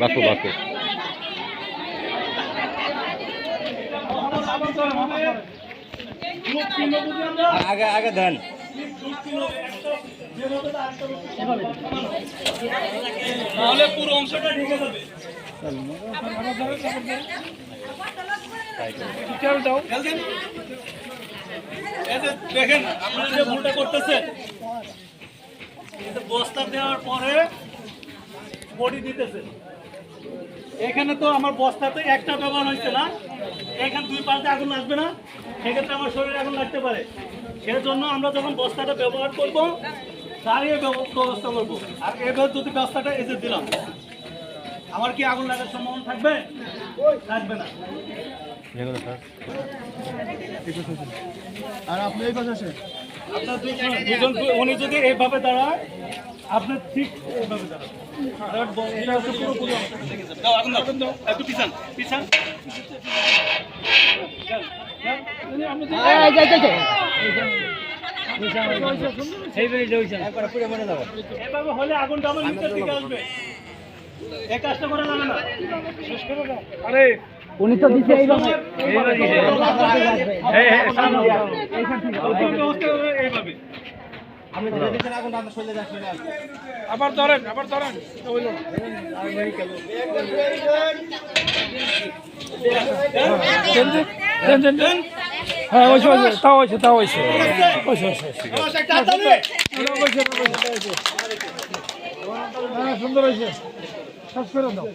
Baku Baku আগে আগে দেন তাহলে পুরো অংশটা ঢেকে যাবে খেয়াল দেন। এই যে দেখেন আপনারা যে ভুলটা করতেছেন বস্তা দেওয়ার পরে বডি দিতেছে। এখানে তো আমার বস্তাতে একটা ব্যবহার হয়েছে না। এখানে দুই পাল্টে আগুন লাগবে না। সেক্ষেত্রে আমার শরীরে আগুন লাগতে পারে। সেজন্য আমরা যখন বস্তাটা ব্যবহার করব দাঁড়িয়ে ব্যবস্থা করব। আর এবার যদি বস্তাটা এসে দিলাম আমার কি আগুন লাগার সম্ভাবনা থাকবে? থাকবে না। আর আপনি এই পাশে আসেন। আপনার দুজন উনি যদি এইভাবে দাঁড়ায় আপনি ঠিক। এভাবে হলে আগুনটা আমার নিচের দিকে আসবে। এই কাজটা করা যাবে না। আরে উনি তো দিচ্ছে এইভাবে আবার ধরেন আবার ধরেন। হ্যাঁ ওইসে ওইসে তাও হয়েছে তাও হয়েছে হ্যাঁ সুন্দর হয়েছে। শেষ করে দাও।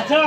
আচ্ছা।